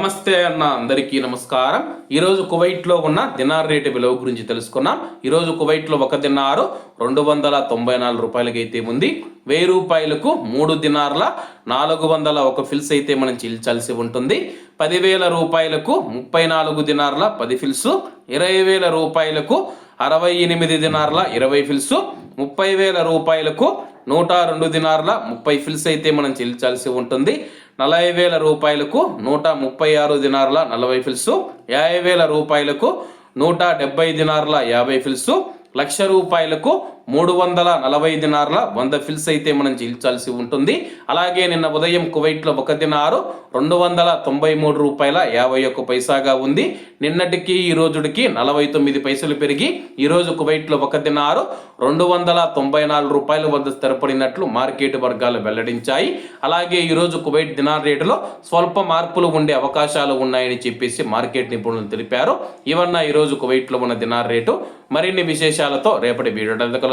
నమస్తే అన్న అందరికీ నమస్కారం. ఈరోజు కువైట్లో ఉన్న దినార్ రేటు విలువ గురించి తెలుసుకున్నాం. ఈరోజు కువైట్లో ఒక దినారు రెండు వందల తొంభై నాలుగు రూపాయలకి అయితే ఉంది. వెయ్యి రూపాయలకు మూడు దినార్ల నాలుగు వందల ఒక ఫిల్స్ అయితే మనం చెల్లించాల్సి ఉంటుంది. పదివేల రూపాయలకు ముప్పై నాలుగు దినార్ల పది ఫిల్స్ ఇరవై వేల రూపాయలకు అరవై ఎనిమిది దినార్ల ఇరవై ఫిల్స్ ముప్పై వేల రూపాయలకు నూట రెండు దినార్ల ముప్పై ఫిల్స్ అయితే మనం చెల్లించాల్సి ఉంటుంది. నలభై వేల రూపాయలకు నూట ముప్పై ఆరు దినార్ల నలభై ఫిల్స్ యాభై వేల రూపాయలకు నూట డెబ్బై దినార్ల యాభై ఫిల్స్ లక్ష రూపాయలకు మూడు వందల నలభై దినార్ల వంద ఫిల్స్ అయితే మనం చెల్లించాల్సి ఉంటుంది. అలాగే నిన్న ఉదయం కువైట్లో ఒక దినారు రెండు వందల తొంభై మూడు రూపాయల యాభై ఒక్క పైసాగా ఉంది. నిన్నటికి ఈ రోజుడికి నలభై తొమ్మిది పైసలు పెరిగి ఈరోజు కువైట్లో ఒక దినారు రెండు వందల తొంభై నాలుగు రూపాయల వద్ద స్థిరపడినట్లు మార్కెట్ వర్గాలు వెల్లడించాయి. అలాగే ఈరోజు కువైట్ దినార్ రేటులో స్వల్ప మార్పులు ఉండే అవకాశాలు ఉన్నాయని చెప్పేసి మార్కెట్ నిపుణులు తెలిపారు. ఇవన్న ఈరోజు కువైట్లో ఉన్న దినార్ రేటు. మరిన్ని విశేషాలతో రేపటి వీడియో